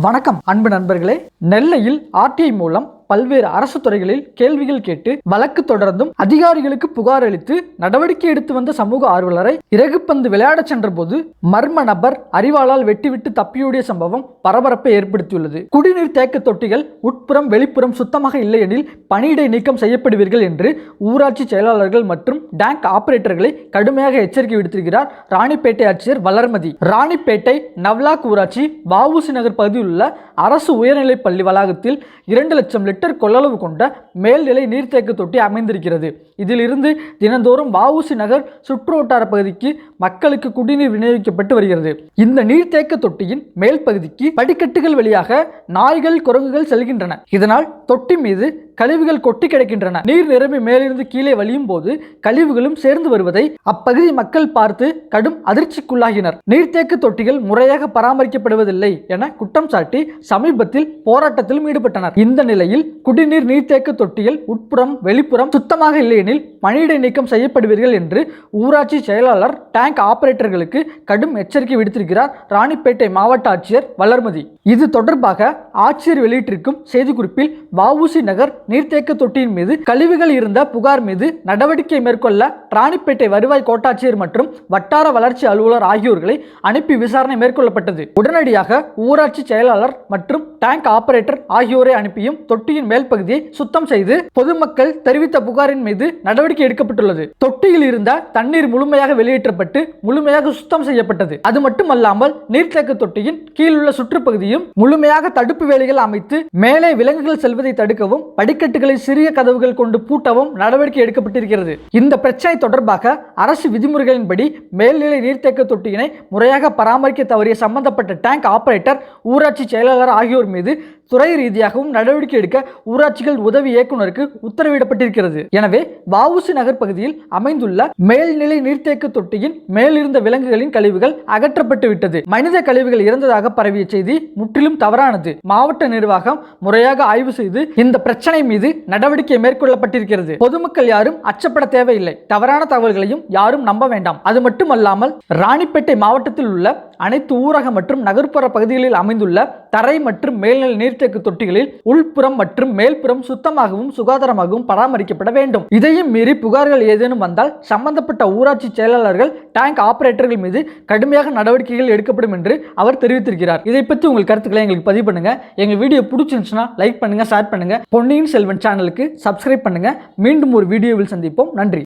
வணக்கம் அன்பு நண்பர்களே. நெல்லையில் ஆர்டிஐ மூலம் பல்வேறு அரசு துறைகளில் கேள்விகள் கேட்டு வழக்கு தொடர்ந்தும் அதிகாரிகளுக்கு புகார் அளித்து நடவடிக்கை எடுத்து வந்த சமூக ஆர்வலரை இறகுப்பந்து விளையாடச் சென்றபோது மர்ம நபர் அறிவாளால் வெட்டிவிட்டு தப்பியோடிய சம்பவம் பரபரப்பை ஏற்படுத்தியுள்ளது. குடிநீர் தேக்க தொட்டிகள் உட்புறம் வெளிப்புறம் சுத்தமாக இல்லையெனில் பணியிடை நீக்கம் செய்யப்படுவீர்கள் என்று ஊராட்சி செயலாளர்கள் மற்றும் டேங்க் ஆபரேட்டர்களை கடுமையாக எச்சரிக்கை விடுத்திருக்கிறார் ராணிப்பேட்டை ஆட்சியர் வளர்மதி. ராணிப்பேட்டை நவ்லாக் ஊராட்சி வவுசி நகர் பகுதியில் உள்ள அரசு உயர்நிலைப் பள்ளி வளாகத்தில் இரண்டு லட்சம் லிட்டர் கொள்ளளவு கொண்ட மேல்நிலை நீர்த்தேக்க தொட்டி அமைந்திருக்கிறது. இதிலிருந்து தினந்தோறும் வஉசி நகர் சுற்றுவட்டார பகுதிக்கு மக்களுக்கு குடிநீர் விநியோகிக்கப்பட்டு வருகிறது. இந்த நீர்த்தேக்க தொட்டியின் மேல் பகுதிக்கு படிக்கட்டுகள் வழியாக நாய்கள் குரங்குகள் செல்கின்றன. இதனால் தொட்டி மீது கழிவுகள் கொட்டி கிடக்கின்றன. நீர் நிரம்பி மேலிருந்து கீழே வழியும் போது கழிவுகளும் சேர்ந்து வருவதை அப்பகுதி மக்கள் பார்த்து கடும் அதிர்ச்சிக்குள்ளாகினர். நீர்த்தேக்க தொட்டிகள் முறையாக பராமரிக்கப்படுவதில்லை என குற்றம் சாட்டி சமீபத்தில் போராட்டத்திலும் ஈடுபட்டனர். இந்த நிலையில் குடிநீர் நீர்த்தேக்க தொட்டிகள் உட்புறம் வெளிப்புறம் சுத்தமாக இல்லையெனில் பணியிடை நீக்கம் செய்யப்படுவீர்கள் என்று ஊராட்சி செயலாளர் டேங்க் ஆபரேட்டர்களுக்கு கடும் எச்சரிக்கை விடுத்திருக்கிறார். ராணிப்பேட்டை மாவட்ட ஆட்சியர் வளர்மதி. இது தொடர்பாக ஆட்சியர் வெளியிட்டிருக்கும் செய்திக்குறிப்பில் வவுசி நகர் நீர்த்தேக்க தொட்டியின் மீது கழிவுகள் இருந்த புகார் மீது நடவடிக்கை மேற்கொள்ள ராணிப்பேட்டை வருவாய் கோட்டாட்சியர் மற்றும் வட்டார வளர்ச்சி அலுவலர் ஆகியோர்களை அனுப்பி விசாரணை மேற்கொள்ளப்பட்டது. உடனடியாக ஊராட்சி செயலாளர் மற்றும் டேங்க் ஆபரேட்டர் ஆகியோரை அனுப்பியும் தொட்டியின் மேல் பகுதியை சுத்தம் செய்து பொதுமக்கள் தெரிவித்த புகாரின் மீது நடவடிக்கை எடுக்கப்பட்டுள்ளது. தொட்டியில் இருந்த தண்ணீர் முழுமையாக வெளியேற்றப்பட்டு முழுமையாக சுத்தம் செய்யப்பட்டது. அது மட்டுமல்லாமல் நீர்த்தேக்க தொட்டியின் கீழுள்ள செய்யும் முழுமையாக தடுப்பு வேலிகள் அமைத்து மேலே விலங்குகள் செல்வதை தடுக்கவும் படிக்கட்டுகளை சிறிய கதவுகள் கொண்டு பூட்டவும் நடவடிக்கை எடுக்கப்பட்டிருக்கிறது. இந்த பிரச்சனை தொடர்பாக அரசு விதிமுறைகளின்படி மேல்நிலை நீர்த்தேக்க தொட்டியினை முறையாக பராமரிக்க தவறிய சம்பந்தப்பட்ட டேங்க் ஆபரேட்டர் ஊராட்சி செயலாளர் ஆகியோர் மீது துறை ரீதியாகவும் நடவடிக்கை எடுக்க ஊராட்சிகள் உதவி இயக்குநருக்கு உத்தரவிடப்பட்டிருக்கிறது. எனவே வஉசி நகர் பகுதியில் அமைந்துள்ள மேல்நிலை நீர்த்தேக்க தொட்டியின் மேலிருந்த விலங்குகளின் கழிவுகள் அகற்றப்பட்டு விட்டது. மனித கழிவுகள் இறந்ததாக பரவிய செய்தி முற்றிலும் தவறானது. மாவட்ட நிர்வாகம் முறையாக ஆய்வு செய்து இந்த பிரச்சனை மீது நடவடிக்கை மேற்கொள்ளப்பட்டிருக்கிறது. பொதுமக்கள் யாரும் அச்சப்பட தேவையில்லை. தவறான தகவல்களையும் யாரும் நம்ப வேண்டாம். அது மட்டுமல்லாமல் ராணிப்பேட்டை மாவட்டத்தில் உள்ள அனைத்து ஊரக மற்றும் நகர்ப்புற பகுதிகளில் அமைந்துள்ள தரை மற்றும் மேல்நிலை நீர்த்தேக்க தொட்டிகளில் உள்புறம் மற்றும் மேல்புறம் சுத்தமாகவும் சுகாதாரமாகவும் பராமரிக்கப்பட வேண்டும். இதையும் மீறி புகார்கள் ஏதேனும் வந்தால் சம்பந்தப்பட்ட ஊராட்சி செயலாளர்கள் டேங்க் ஆபரேட்டர்கள் மீது கடுமையாக நடவடிக்கைகள் எடுக்கப்படும் என்று அவர் தெரிவித்திருக்கிறார். இதை பற்றி உங்கள் கருத்துக்களை எங்களுக்கு பதிவு பண்ணுங்க. எங்க வீடியோ பிடிச்சிருந்துச்சுன்னா லைக் பண்ணுங்க ஷேர் பண்ணுங்க. பொன்னியின் செல்வன் சேனலுக்கு சப்ஸ்கிரைப் பண்ணுங்க. மீண்டும் ஒரு வீடியோவில் சந்திப்போம். நன்றி.